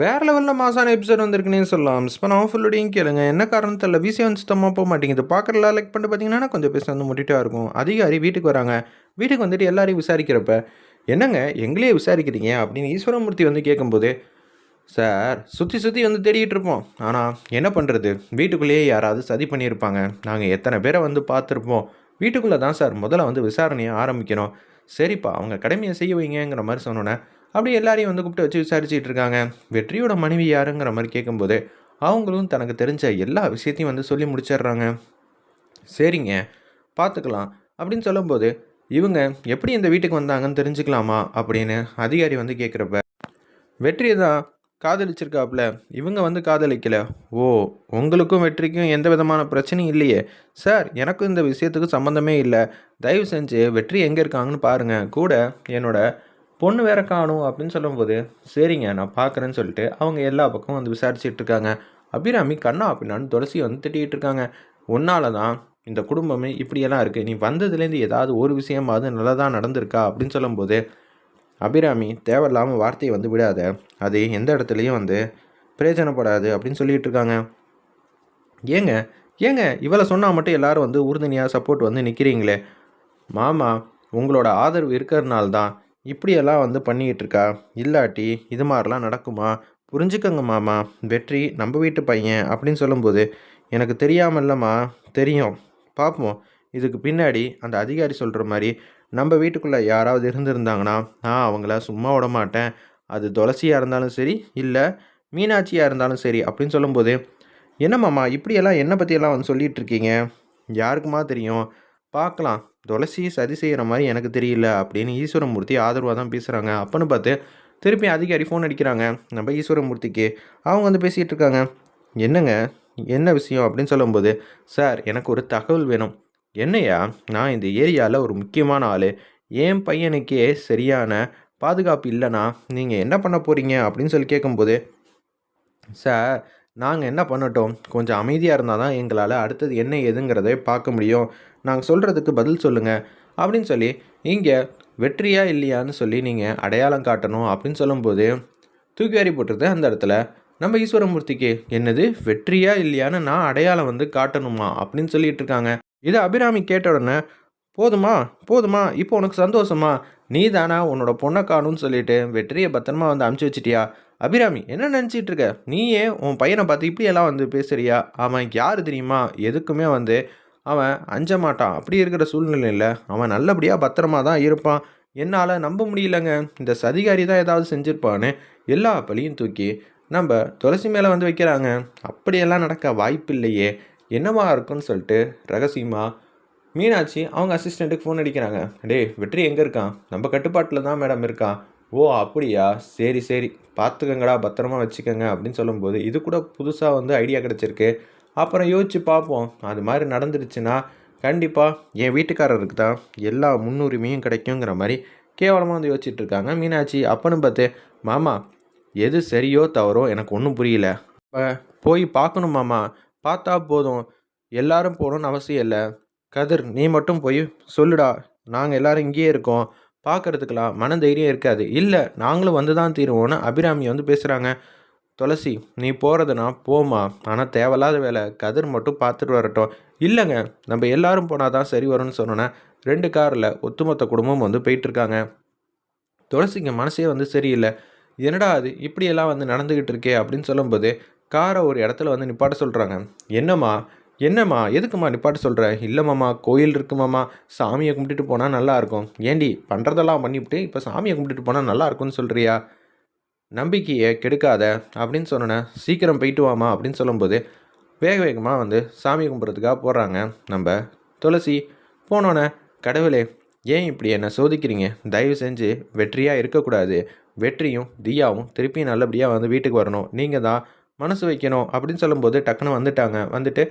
வேறு லெவலில் மாசான எபிசோட் வந்திருக்குன்னே சொல்லலாம். மிஸ் நான் ஃபுல்லோடையும் கேளுங்க. என்ன காரணம் தெரியல. வந்து சுத்தமாக போக மாட்டேங்குது. பார்க்குறலாம் லைக் பண்ணிட்டு பார்த்தீங்கன்னா கொஞ்சம் பேச வந்து முட்டிட்டாக இருக்கும். அதிகாரி வீட்டுக்கு வராங்க. வீட்டுக்கு வந்துட்டு எல்லாரையும் விசாரிக்கிறப்ப என்னங்க? எங்களையே விசாரிக்கிறீங்க? அப்படின்னு ஈஸ்வரமூர்த்தி வந்து கேட்கும்போது சார் சுற்றி சுற்றி வந்து தேடிட்டு இருப்போம். ஆனால் என்ன பண்ணுறது வீட்டுக்குள்ளேயே யாராவது சதி பண்ணியிருப்பாங்க. நாங்கள் எத்தனை பேரை வந்து பார்த்துருப்போம். வீட்டுக்குள்ளே தான் சார் முதல்ல வந்து விசாரணையை ஆரம்பிக்கணும். சரிப்பா அவங்க கடமையை செய்ய வைங்கங்கிற மாதிரி சொன்னோன்னே அப்படி எல்லாரையும் வந்து கூப்பிட்டு வச்சு விசாரிச்சுட்டு இருக்காங்க. வெற்றியோட மனைவி யாருங்கிற மாதிரி கேட்கும்போது அவங்களும் தனக்கு தெரிஞ்ச எல்லா விஷயத்தையும் வந்து சொல்லி முடிச்சிடுறாங்க. சரிங்க பார்த்துக்கலாம் அப்படின்னு சொல்லும்போது இவங்க எப்படி இந்த வீட்டுக்கு வந்தாங்கன்னு தெரிஞ்சுக்கலாமா? அப்படின்னு அதிகாரி வந்து கேட்குறப்ப வெற்றியை தான் காதலிச்சிருக்காப்புல? இவங்க வந்து காதலிக்கல. ஓ உங்களுக்கும் வெற்றிக்கும் எந்த விதமான பிரச்சனையும் இல்லையே. சார் எனக்கும் இந்த விஷயத்துக்கு சம்மந்தமே இல்லை. தயவு செஞ்சு வெற்றி எங்கே இருக்காங்கன்னு பாருங்கள் கூட என்னோட பொண்ணு வேற காணும் அப்படின்னு சொல்லும்போது சரிங்க நான் பார்க்குறேன்னு சொல்லிட்டு அவங்க எல்லா பக்கமும் வந்து விசாரிச்சுட்டு இருக்காங்க. அபிராமி கண்ணா அப்படின்னான்னு துளசி வந்து திட்டிகிட்டு இருக்காங்க. உன்னால தான் இந்த குடும்பமே இப்படியெல்லாம் இருக்குது நீ வந்ததுலேருந்து ஏதாவது ஒரு விஷயமாவது நல்லதாக நடந்திருக்கா அப்படின்னு சொல்லும்போது அபிராமி தேவையில்லாமல் வார்த்தையை வந்து விடாத. அது எந்த இடத்துலையும் வந்து பிரயோஜனப்படாது அப்படின்னு சொல்லிட்டு இருக்காங்க. ஏங்க ஏங்க இவளை சொன்னால் மட்டும் எல்லாரும் வந்து உறுதுணையாக சப்போர்ட் வந்து நிற்கிறீங்களே மாமா உங்களோட ஆதரவு இருக்கிறதுனால தான் இப்படியெல்லாம் வந்து பண்ணிக்கிட்டு இருக்கா இல்லாட்டி இது மாதிரிலாம் நடக்குமா? புரிஞ்சுக்கங்க மாமா. வெற்றி நம்ம வீட்டு பையன் அப்படின்னு சொல்லும்போது எனக்கு தெரியாமல்லம்மா. தெரியும். பார்ப்போம் இதுக்கு பின்னாடி அந்த அதிகாரி சொல்கிற மாதிரி நம்ம வீட்டுக்குள்ளே யாராவது இருந்திருந்தாங்கன்னா நான் அவங்கள சும்மா விட மாட்டேன். அது துளசியாக இருந்தாலும் சரி இல்லை மீனாட்சியாக இருந்தாலும் சரி அப்படின்னு சொல்லும்போது என்னம்மாம்மா இப்படியெல்லாம் என்னை பற்றியெல்லாம் வந்து சொல்லிகிட்டு இருக்கீங்க யாருக்குமா தெரியும்? பார்க்கலாம். துளசி சதி செய்கிற மாதிரி எனக்கு தெரியல அப்படின்னு ஈஸ்வரமூர்த்தி ஆதரவாக தான் பேசுகிறாங்க அப்பன்னு பார்த்து திருப்பி அதிகாரி ஃபோன் அடிக்கிறாங்க. நம்ம ஈஸ்வரமூர்த்திக்கு அவங்க வந்து பேசிகிட்டு இருக்காங்க. என்னங்க? என்ன விஷயம் அப்படின்னு சொல்லும்போது சார் எனக்கு ஒரு தகவல் வேணும். என்னையா நான் இந்த ஏரியாவில் ஒரு முக்கியமான ஆள். என் பையனுக்கே சரியான பாதுகாப்பு இல்லைனா நீங்கள் என்ன பண்ண போகிறீங்க அப்படின்னு சொல்லி கேட்கும்போது சார் நாங்கள் என்ன பண்ணட்டும்? கொஞ்சம் அமைதியாக இருந்தால் தான் எங்களால் அடுத்தது என்ன ஏதுங்கிறதை பார்க்க முடியும். நாங்கள் சொல்கிறதுக்கு பதில் சொல்லுங்கள் அப்படின்னு சொல்லி இங்கே வெற்றியா இல்லையான்னு சொல்லி நீங்கள் அடையாளம் காட்டணும். அப்படின்னு சொல்லும்போது தூக்கி வாரி போட்டுருது அந்த இடத்துல. நம்ம ஈஸ்வரமூர்த்திக்கு என்னது? வெற்றியா இல்லையான்னு நான் அடையாளம் வந்து காட்டணுமா? அப்படின்னு சொல்லிட்டு இருக்காங்க. இதை அபிராமி கேட்ட உடனே போதுமா? போதுமா? இப்போ உனக்கு சந்தோஷமா? நீ தானா உன்னோட பொண்ணை காணும்னு சொல்லிட்டு வெற்றியை பத்திரமா வந்து அமுச்சு வச்சிட்டியா? அபிராமி என்ன நினச்சிட்டு இருக்க நீயே உன் பையனை பார்த்து இப்படியெல்லாம் வந்து பேசுறியா? அவன் யார் தெரியுமா? எதுக்குமே வந்து அவன் அஞ்ச மாட்டான். அப்படி இருக்கிற சூழ்நிலையில் அவன் நல்லபடியாக பத்திரமா தான் இருப்பான். என்னால் நம்ப முடியலங்க. இந்த சதிகாரி தான் ஏதாவது செஞ்சுருப்பான்னு எல்லா பழியும் தூக்கி நம்ம துளசி மேலே வந்து வைக்கிறாங்க. அப்படியெல்லாம் நடக்க வாய்ப்பு இல்லையே என்னவா இருக்குன்னு சொல்லிட்டு ரகசியமாக மீனாட்சி அவங்க அசிஸ்டண்ட்டுக்கு ஃபோன் அடிக்கிறாங்க. டேய் வெற்றி எங்கே இருக்கான்? நம்ம கட்டுப்பாட்டில் தான் மேடம் இருக்கான் ஓ அப்படியா? சரி சரி. பார்த்துக்கங்கடா பத்திரமா வச்சுக்கோங்க அப்படின்னு சொல்லும்போது இது கூட புதுசாக வந்து ஐடியா கிடச்சிருக்கு. அப்புறம் யோசிச்சு பார்ப்போம். அது மாதிரி நடந்துருச்சுன்னா கண்டிப்பாக என் வீட்டுக்காரருக்கு தான் எல்லா முன்னுரிமையும் கிடைக்குங்கிற மாதிரி கேவலமாக வந்து யோசிச்சுட்டு இருக்காங்க மீனாட்சி. அப்பன்னு பார்த்து மாமா எது சரியோ தவறோ எனக்கு ஒன்றும் புரியல. போய் பார்க்கணும் மாமா. பார்த்தா போதும். எல்லாரும் போகணும்னு அவசியம் இல்லை. கதிர் நீ மட்டும் போய் சொல்லுடா. நாங்கள் எல்லோரும் இங்கேயே இருக்கோம். பார்க்கறதுக்கெல்லாம் மன தைரியம் இருக்காது. இல்லை நாங்களும் வந்து தான் தீருவோன்னு அபிராமி வந்து பேசுகிறாங்க துளசி நீ போகிறதுனா போமா ஆனால் தேவையில்லாத வேலை கதிர் மட்டும் பார்த்துட்டு வரட்டும். இல்லைங்க நம்ம எல்லாரும் போனால் தான் சரி வரும்னு சொன்னோன்னே ரெண்டு காரில் ஒத்துமொத்த குடும்பம் வந்து போயிட்டுருக்காங்க. துளசிங்க மனசே வந்து சரியில்லை. என்னடா அது இப்படியெல்லாம் வந்து நடந்துக்கிட்டு இருக்கே அப்படின்னு சொல்லும்போது காரை ஒரு இடத்துல வந்து நிப்பாட்ட சொல்கிறாங்க என்னம்மா என்னம்மா எதுக்குமா நிப்பாட்டு சொல்கிற இல்லைம்மாம்மா கோயில் இருக்குமாம்மா. சாமியை கும்பிட்டுட்டு போனால் நல்லாயிருக்கும் ஏண்டி பண்ணுறதெல்லாம் பண்ணிவிட்டு இப்போ சாமியை கும்பிட்டுட்டு போனால் நல்லா இருக்கும்னு சொல்கிறியா நம்பிக்கையை கெடுக்காத அப்படின்னு சொன்னோன்னே சீக்கிரம் போயிட்டு வாமா அப்படின்னு சொல்லும்போது வேக வேகமாக வந்து சாமி கும்பிட்றதுக்காக போடுறாங்க நம்ம துளசி போனோன்னே கடவுளே ஏன் இப்படி என்னை சோதிக்கிறீங்க? தயவு செஞ்சு வெற்றியாக இருக்கக்கூடாது. வெற்றியும் தியாவும் திருப்பி நல்லபடியாக வந்து வீட்டுக்கு வரணும். நீங்கள் தான் மனசு வைக்கணும் அப்படின்னு சொல்லும்போது டக்குன்னு வந்துட்டாங்க. வந்துட்டு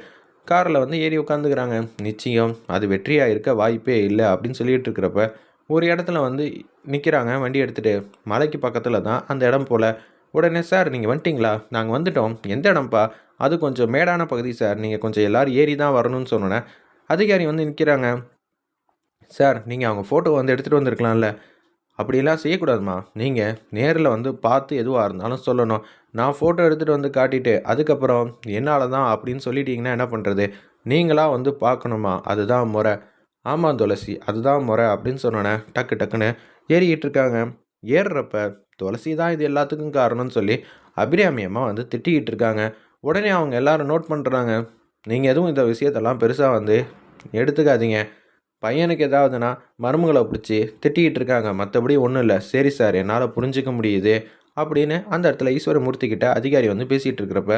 காரில் வந்து ஏறி உட்காந்துக்கிறாங்க நிச்சயம் அது வெற்றியாக இருக்க வாய்ப்பே இல்லை அப்படின்னு சொல்லிட்டு இருக்கிறப்ப ஒரு இடத்துல வந்து நிற்கிறாங்க வண்டி எடுத்துகிட்டு மலைக்கு பக்கத்தில் தான் அந்த இடம் போல். உடனே சார் நீங்கள் வந்துட்டிங்களா? நாங்கள் வந்துட்டோம். எந்த இடம்ப்பா? அது கொஞ்சம் மேடான பகுதி சார். நீங்கள் கொஞ்சம் எல்லோரும் ஏறி தான் வரணும்னு சொன்னோன்னே அதிகாரி வந்து நிற்கிறாங்க சார் நீங்கள் அவங்க ஃபோட்டோ வந்து எடுத்துகிட்டு வந்திருக்கலாம்ல. அப்படிலாம் செய்யக்கூடாதும்மா நீங்கள் நேரில் வந்து பார்த்து எதுவாக இருந்தாலும் சொல்லணும். நான் ஃபோட்டோ எடுத்துகிட்டு வந்து காட்டிட்டு அதுக்கப்புறம் என்னால் தான் அப்படின்னு சொல்லிட்டீங்கன்னா என்ன பண்ணுறது நீங்களாக வந்து பார்க்கணுமா? அதுதான் முறை. ஆமாம் துளசி அதுதான் முறை அப்படின்னு சொன்னோன்னே டக்கு டக்குன்னு ஏறிக்கிட்டு இருக்காங்க. ஏறுறப்ப துளசி தான் இது எல்லாத்துக்கும் காரணம்னு சொல்லி அபிராமி அம்மா வந்து திட்டிக்கிட்டு இருக்காங்க. உடனே அவங்க எல்லாரும் நோட் பண்ணுறாங்க நீங்கள் எதுவும் இந்த விஷயத்தெல்லாம் பெருசாக வந்து எடுத்துக்காதீங்க. பையனுக்கு ஏதாவதுனா மருமகளை பிடிச்சி திட்டிக்கிட்டு இருக்காங்க. மற்றபடி ஒன்றும் இல்லை. சரி சார் என்னால் புரிஞ்சிக்க முடியுது அப்படின்னு அந்த இடத்துல ஈஸ்வரமூர்த்திக்கிட்ட அதிகாரி வந்து பேசிகிட்டு இருக்கிறப்ப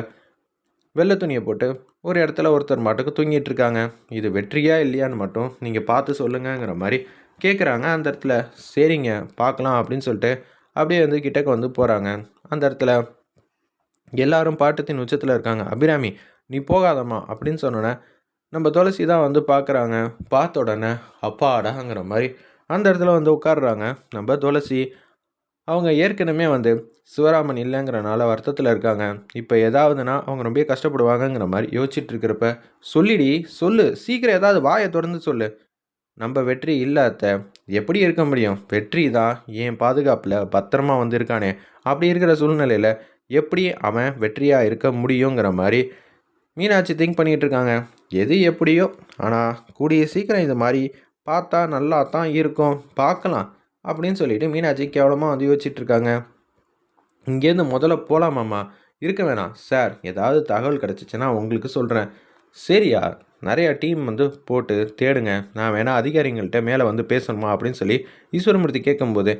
வெள்ளை துணியை போட்டு ஒரு இடத்துல ஒருத்தர் மாட்டுக்கு தூங்கிட்டு இருக்காங்க. இது வெற்றியா இல்லையான்னு மட்டும் நீங்கள் பார்த்து சொல்லுங்கங்கிற மாதிரி கேட்குறாங்க அந்த இடத்துல சரிங்க பார்க்கலாம் அப்படின்னு சொல்லிட்டு அப்படியே வந்து கிட்டக்க வந்து போகிறாங்க அந்த இடத்துல எல்லாரும் பாட்டத்தின் உச்சத்தில் இருக்காங்க. அபிராமி நீ போகாதம்மா அப்படின்னு சொன்னோன்னே நம்ம துளசி தான் வந்து பார்க்குறாங்க. பார்த்த உடனே அப்பாடாங்கிற மாதிரி அந்த இடத்துல வந்து உட்காடுறாங்க நம்ம துளசி அவங்க ஏற்கனவே வந்து சிவராமன் இல்லைங்கிறனால வருத்தத்தில் இருக்காங்க. இப்போ ஏதாவதுன்னா அவங்க ரொம்ப கஷ்டப்படுவாங்கங்கிற மாதிரி யோசிச்சுட்டு இருக்கிறப்ப சொல்லிடி சொல்லு சீக்கிரம் ஏதாவது வாயை திறந்து சொல்லு. நம்ம வெற்றி இல்லாத எப்படி இருக்க முடியும்? வெற்றி தான் என் பாதுகாப்பில் பத்திரமா வந்து இருக்கானே அப்படி இருக்கிற சூழ்நிலையில் எப்படி அவன் வெற்றியாக இருக்க முடியுங்கிற மாதிரி மீனாட்சி திங்க் பண்ணிகிட்டு இருக்காங்க. எது எப்படியோ. ஆனால் கூடிய சீக்கிரம் இது மாதிரி பார்த்தா நல்லா தான் இருக்கும். பார்க்கலாம் அப்படின்னு சொல்லிட்டு மீனாட்சி கேவலமாக வந்து யோசிச்சிட்டுருக்காங்க இங்கேருந்து முதல்ல போகலாமாம்மா இருக்க வேணாம். சார் ஏதாவது தகவல் கிடச்சிச்சின்னா உங்களுக்கு சொல்கிறேன் சரியா நிறையா டீம் வந்து போட்டு தேடுங்க. நான் வேணால் அதிகாரிங்கள்ட்ட மேலே வந்து பேசணுமா அப்படின்னு சொல்லி ஈஸ்வரமூர்த்தி கேட்கும்போது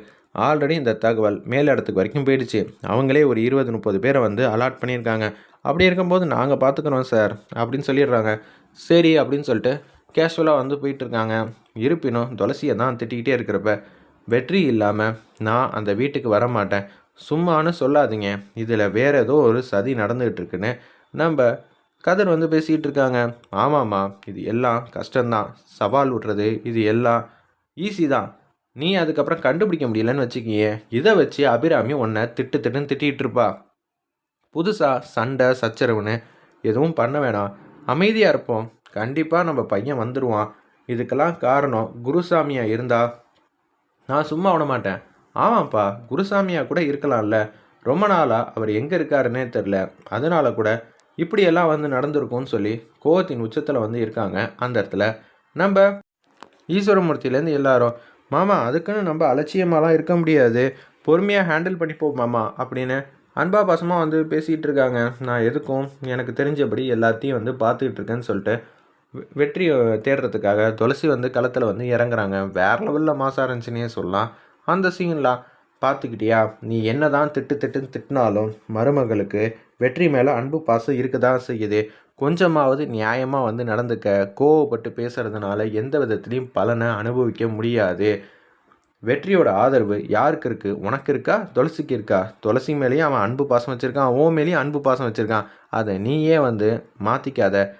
ஆல்ரெடி இந்த தகவல் மேல் இடத்துக்கு வரைக்கும் போயிடுச்சு. அவங்களே ஒரு இருபது முப்பது பேரை வந்து அலாட் பண்ணியிருக்காங்க. அப்படி இருக்கும்போது நாங்கள் பார்த்துக்குறோம் சார் அப்படின்னு சொல்லிடுறாங்க. சரி அப்படின்னு சொல்லிட்டு கேஷுவலாக வந்து போயிட்டுருக்காங்க. இருப்பினும் துளசியை தான் திட்டிக்கிட்டே இருக்கிறப்ப வெற்றி இல்லாமல் நான் அந்த வீட்டுக்கு வர மாட்டேன் சும்மானு சொல்லாதீங்க. இதில் வேறு ஏதோ ஒரு சதி நடந்துகிட்டு இருக்குன்னு நம்ம கதிர் வந்து பேசிகிட்டு இருக்காங்க. ஆமாம்மா இது எல்லாம் கஷ்டம்தான். சவால் விட்றது இது எல்லாம் ஈஸி தான். நீ அதுக்கப்புறம் கண்டுபிடிக்க முடியலன்னு வச்சுக்கியே இதை வச்சு அபிராமி உன்னை திட்டு திட்டுன்னு திட்டிகிட்டு இருப்பா. புதுசாக சண்டை சச்சரவுன்னு எதுவும் பண்ண வேணாம். அமைதியாக இருப்போம். கண்டிப்பாக நம்ம பையன் வந்துடுவான் இதுக்கெல்லாம் காரணம் குருசாமியாக இருந்தால் நான் சும்மா விட மாட்டேன். ஆமாப்பா குருசாமியாக கூட இருக்கலாம்ல. ரொம்ப நாளாக அவர் எங்கே இருக்காருன்னே தெரில அதனால கூட இப்படியெல்லாம் வந்து நடந்திருக்கும்னு சொல்லி கோவத்தின் உச்சத்தில் வந்து இருக்காங்க அந்த இடத்துல. நம்ம ஈஸ்வரமூர்த்தியிலேருந்து எல்லாரும் மாமா அதுக்குன்னு நம்ம அலட்சியமாலாம் இருக்க முடியாது. பொறுமையாக ஹேண்டில் பண்ணிப்போம் மாமா அப்படின்னு அன்பா பாசமாக வந்து பேசிகிட்டு இருக்காங்க நான் எதுக்கும்? எனக்கு தெரிஞ்சபடி எல்லாத்தையும் வந்து பார்த்துக்கிட்டு இருக்கேன்னு சொல்லிட்டு வெற்றியை தேடுறதுக்காக துளசி வந்து களத்தில் வந்து இறங்குறாங்க. வேற லெவலில் மாசாக இருந்துச்சுன்னே சொல்லலாம். அந்த சீன்லாம் பார்த்துக்கிட்டியா? நீ என்ன தான் திட்டு திட்டுன்னு திட்டினாலும் மருமகளுக்கு வெற்றி மேலே அன்பு பாசம் இருக்க தான் செய்யுது. கொஞ்சமாவது நியாயமாக வந்து நடந்துக்க கோவப்பட்டு பேசுகிறதுனால எந்த விதத்துலேயும் பலனை அனுபவிக்க முடியாது. வெற்றியோட ஆதரவு யாருக்கு இருக்குது உனக்கு இருக்கா? துளசிக்கு இருக்கா? துளசி மேலேயும் அவன் அன்பு பாசம் வச்சுருக்கான். ஓ மேலேயும் அன்பு பாசம் வச்சுருக்கான். அதை நீயே வந்து மாற்றிக்காத